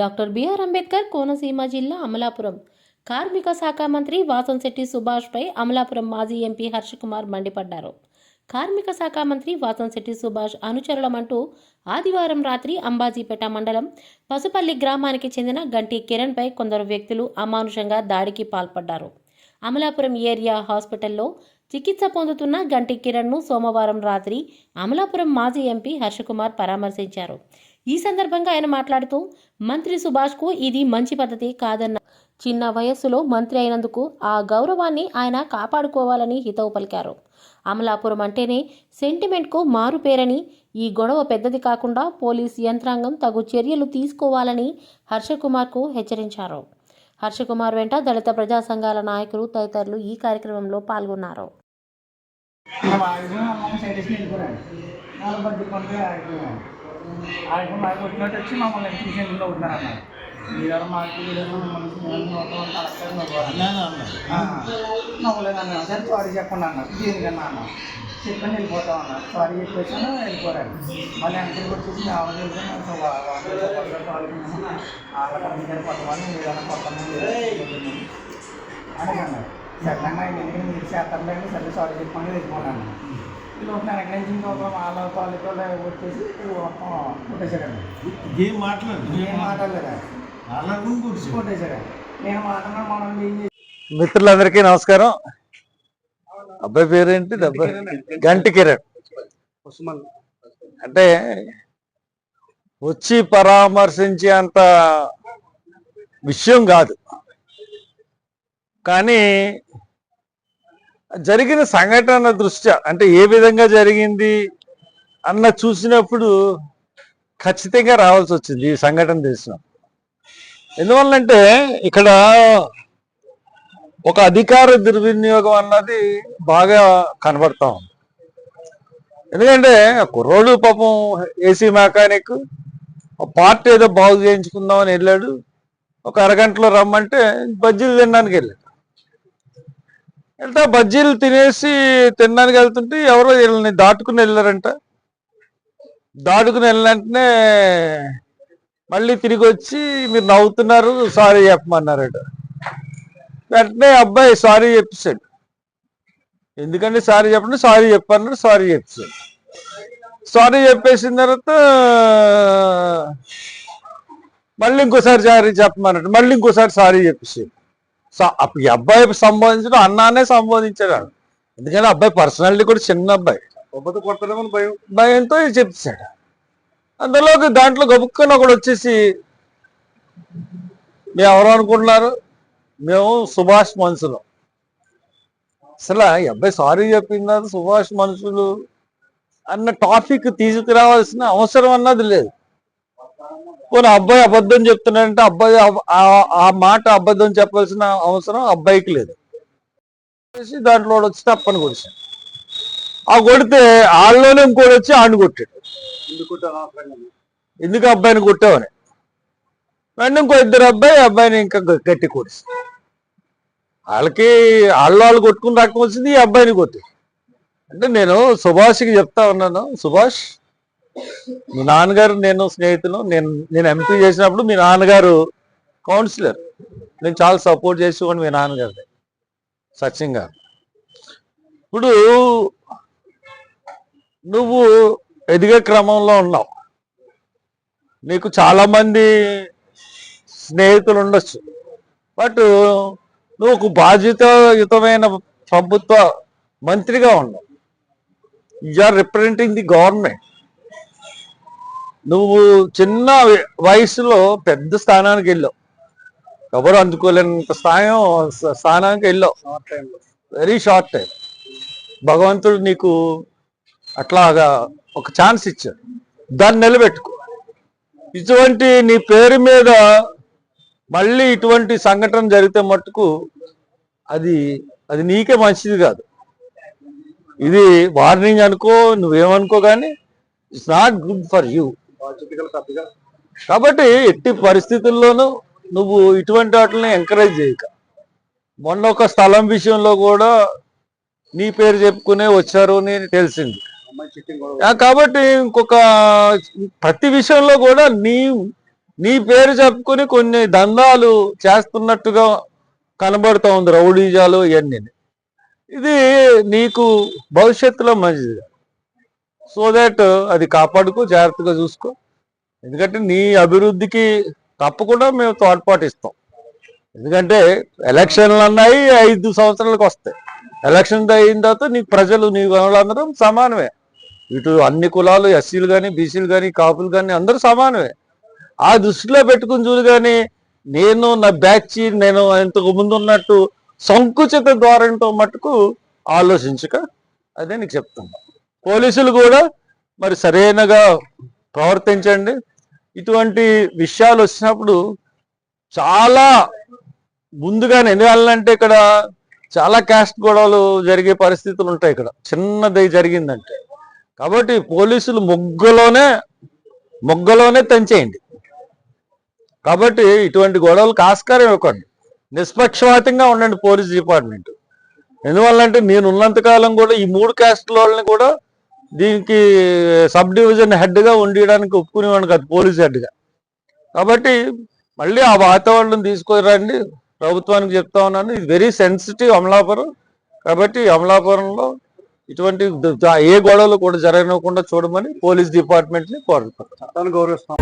Doctor BR Ambedkar Konaseema జిల్లా అమలాపురం. కార్మిక శాఖ మంత్రి వాసంశెట్టి సుభాష్పై అమలాపురం మాజీ ఎంపీ హర్షకుమార్ మండిపడ్డారు. కార్మిక శాఖ మంత్రి వాసంశెట్టి సుభాష్ అనుచరులమంటూ ఆదివారం రాత్రి అంబాజీపేట మండలం పసుపల్లి గ్రామానికి చెందిన గంటి కిరణ్పై కొందరు వ్యక్తులు అమానుషంగా దాడికి పాల్పడ్డారు. అమలాపురం ఏరియా హాస్పిటల్లో చికిత్స పొందుతున్న గంటి కిరణ్ను సోమవారం రాత్రి అమలాపురం మాజీ ఎంపీ హర్షకుమార్ పరామర్శించారు. ఈ సందర్భంగా ఆయన మాట్లాడుతూ మంత్రి సుభాష్కు ఇది మంచి పద్ధతి కాదన్న చిన్న వయస్సులో మంత్రి అయినందుకు ఆ గౌరవాన్ని ఆయన కాపాడుకోవాలని హితవు పలికారు. అమలాపురం అంటేనే సెంటిమెంట్కు మారు పేరని ఈ గొడవ పెద్దది కాకుండా పోలీస్ యంత్రాంగం తగు చర్యలు తీసుకోవాలని హర్షకుమార్కు హెచ్చరించారు. హర్షకుమార్ వెంట దళిత ప్రజా సంఘాల నాయకులు తదితరులు ఈ కార్యక్రమంలో పాల్గొన్నారు. ఆయన మాకు వచ్చినట్టు వచ్చి మమ్మల్ని తీసి ఉన్నారన్నారు మీరు మాకు నవ్వలేదన్నా సరే సారీ చెప్పండి అన్నారు దీనికన్నా అన్న చెప్పండి వెళ్ళిపోతాం అన్నారు సారీ చెప్పేసాను వెళ్ళిపోయారు మళ్ళీ వెనక్కి వచ్చేసి ఆవిడ వెళ్తే వాళ్ళ కంపెనీ గారు కొత్త వాళ్ళు ఏదైనా కొత్త అని అన్నారు సడన్గా ఎందుకంటే మీరు చేస్తారులే అని సరే సారీ చెప్పండి వెళ్ళిపోతాను నుంచి వాళ్ళ వచ్చేసి ఏం ఏం మాట్లాడలేదా? నేను మాట్లాడిన మనం ఏం చేసి? మిత్రులందరికీ నమస్కారం. అబ్బాయి పేరేంటి? అబ్బాయి గంటి కిరణ్. అంటే వచ్చి పరామర్శించే అంత విషయం కాదు. కానీ జరిగిన సంఘటన దృష్ట్యా అంటే ఏ విధంగా జరిగింది అన్న చూసినప్పుడు ఖచ్చితంగా రావాల్సి వచ్చింది ఈ సంఘటన తెలిసిన ఎందువల్లంటే ఇక్కడ ఒక అధికార దుర్వినియోగం అన్నది బాగా కనబడతా ఉంది. ఎందుకంటే కుర్రోడు పాపం ఏసీ మెకానిక్ ఆ పార్ట్ ఏదో బాగు చేయించుకుందామని వెళ్ళాడు. ఒక అరగంటలో రమ్మంటే బజ్జీలు తినడానికి వెళ్ళాడు వెళ్తా బజ్జీలు తినేసి తినడానికి వెళ్తుంటే ఎవరో వీళ్ళని దాటుకుని వెళ్ళారంట. దాటుకుని వెళ్ళినంటనే మళ్ళీ తిరిగి వచ్చి మీరు నవ్వుతున్నారు సారీ చెప్పమన్నారట. వెంటనే అబ్బాయి సారీ చెప్పేశాడు. ఎందుకంటే సారీ చెప్పండి? సారీ చెప్పన్నాడు సారీ చెప్పాడు సారీ చెప్పేసిన తర్వాత మళ్ళీ ఇంకోసారి సారీ చెప్పమన్నాడు. మళ్ళీ ఇంకోసారి సారీ చెప్పేసాడు ఈ అబ్బాయి సంబోధించడం అన్నానే సంబోధించాడు. ఎందుకంటే అబ్బాయి పర్సనాలిటీ కూడా చిన్న అబ్బాయి. భయం. భయంతో ఇది చెప్పేశాడు అందులోకి దాంట్లో గబుక్కన ఒకడు వచ్చేసి మేము ఎవరు అనుకుంటున్నారు? మేము సుభాష్ మనుషులు. అసలు ఈ అబ్బాయి సారీ చెప్పిందా సుభాష్ మనుషులు అన్న టాపిక్ తీసుకురావాల్సిన అవసరం అన్నది లేదు. పోనీ అబ్బాయి అబద్ధం చెప్తున్నాడంటే అబ్బాయి ఆ- మాట అబద్ధం చెప్పాల్సిన అవసరం అబ్బాయికి లేదు. దాంట్లో వచ్చి తప్పని కొడిచాను ఆ కొడితే ఆళ్ళలోనే ఇంకోటి వచ్చి ఆడిని కొట్టాడు. ఎందుకు అబ్బాయిని కొట్టావని? వెంటనే ఇంకో ఇద్దరు అబ్బాయి అబ్బాయిని ఇంకా గట్టి కొడిసి వాళ్ళకి వాళ్ళు వాళ్ళు కొట్టుకుని రకం వచ్చింది ఈ అబ్బాయిని కొట్టి అంటే నేను సుభాష్కి చెప్తా ఉన్నాను. సుభాష్ మీ నాన్నగారు నేను స్నేహితులు నేను నేను ఎంపీ చేసినప్పుడు మీ నాన్నగారు కౌన్సిలర్ నేను చాలా సపోర్ట్ చేసేవాడిని మీ నాన్నగారిని సచిన్ గారు. ఇప్పుడు నువ్వు ఎదిగే క్రమంలో ఉన్నావు. నీకు చాలామంది స్నేహితులు ఉండొచ్చు. బట్ నువ్వు ఒక బాధ్యతయుతమైన ప్రభుత్వ మంత్రిగా ఉన్నావు. You are representing the government నువ్వు చిన్న వయసులో పెద్ద స్థానానికి వెళ్ళావు. ఎవరు అందుకోలేనంత స్థానం స్థానానికి వెళ్ళావు. వెరీ షార్ట్ టైం భగవంతుడు నీకు అట్లాగా ఒక ఛాన్స్ ఇచ్చాడు. దాన్ని నిలబెట్టుకో. ఇటువంటి నీ పేరు మీద మళ్ళీ ఇటువంటి సంఘటన జరిగితే మట్టుకు అది అది నీకే మంచిది కాదు. ఇది వార్నింగ్ అనుకో నువ్వేమనుకో కానీ it's not good for you కాబట్టి ఎట్టి పరిస్థితుల్లోనూ నువ్వు ఇటువంటి వాటిని ఎంకరేజ్ చేయక. మొన్న ఒక స్థలం విషయంలో కూడా నీ పేరు చెప్పుకునే వచ్చారు అని తెలిసింది. కాబట్టి ఇంకొక ప్రతి విషయంలో కూడా నీ నీ పేరు చెప్పుకొని కొన్ని దందాలు చేస్తున్నట్టుగా కనబడుతూ ఉంది రౌడీజాలు ఇవన్నీ. ఇది నీకు భవిష్యత్తులో మంచిది. సో దట్ అది కాపాడుకో జాగ్రత్తగా చూసుకో. ఎందుకంటే నీ అభివృద్ధికి తప్పకుండా మేము తోడ్పాటు ఇస్తాం. ఎందుకంటే ఎలక్షన్లు అన్నాయి ఐదు సంవత్సరాలకు వస్తాయి. ఎలక్షన్ అయిన తర్వాత నీకు ప్రజలు నీ వాళ్ళందరం సమానమే. ఇటు అన్ని కులాలు ఎస్సీలు కానీ బీసీలు కానీ కాపులు కానీ అందరూ సమానమే. ఆ దృష్టిలో పెట్టుకుని చూడు కానీ నేను నా బ్యాచ్ నేను ఇంతకు ముందు ఉన్నట్టు సంకుచిత ధోరణితో మటుకు ఆలోచించక అదే నీకు చెప్తున్నా పోలీసులు కూడా మరి సరైనగా ప్రవర్తించండి. ఇటువంటి విషయాలు వచ్చినప్పుడు చాలా ముందుగానే ఎందుకంటే ఇక్కడ చాలా క్యాస్ట్ గొడవలు జరిగే పరిస్థితులు ఉంటాయి ఇక్కడ. చిన్నది జరిగిందంటే. కాబట్టి పోలీసులు మొగ్గలోనే మొగ్గలోనే తంచేయండి కాబట్టి ఇటువంటి గొడవలకు ఆస్కారం ఇవ్వకండి. నిష్పక్షపాతంగా ఉండండి పోలీస్ డిపార్ట్మెంట్. ఎందువల్లంటే నేను ఉన్నంత కాలం కూడా ఈ మూడు క్యాస్ట్ వాళ్ళని కూడా దీనికి సబ్ డివిజన్ హెడ్గా ఉండడానికి ఒప్పుకునేవాడిని కాదు పోలీస్ హెడ్గా. కాబట్టి మళ్ళీ ఆ వాతావరణం తీసుకురండి ప్రభుత్వానికి చెప్తా ఉన్నాను. ఇది వెరీ సెన్సిటివ్ అమలాపురం. కాబట్టి అమలాపురంలో ఇటువంటి ఏ గొడవలు కూడా జరగనివ్వకుండా చూడమని పోలీస్ డిపార్ట్మెంట్ని కోరుతున్నాను చట్టాన్ని గౌరవిస్తాం.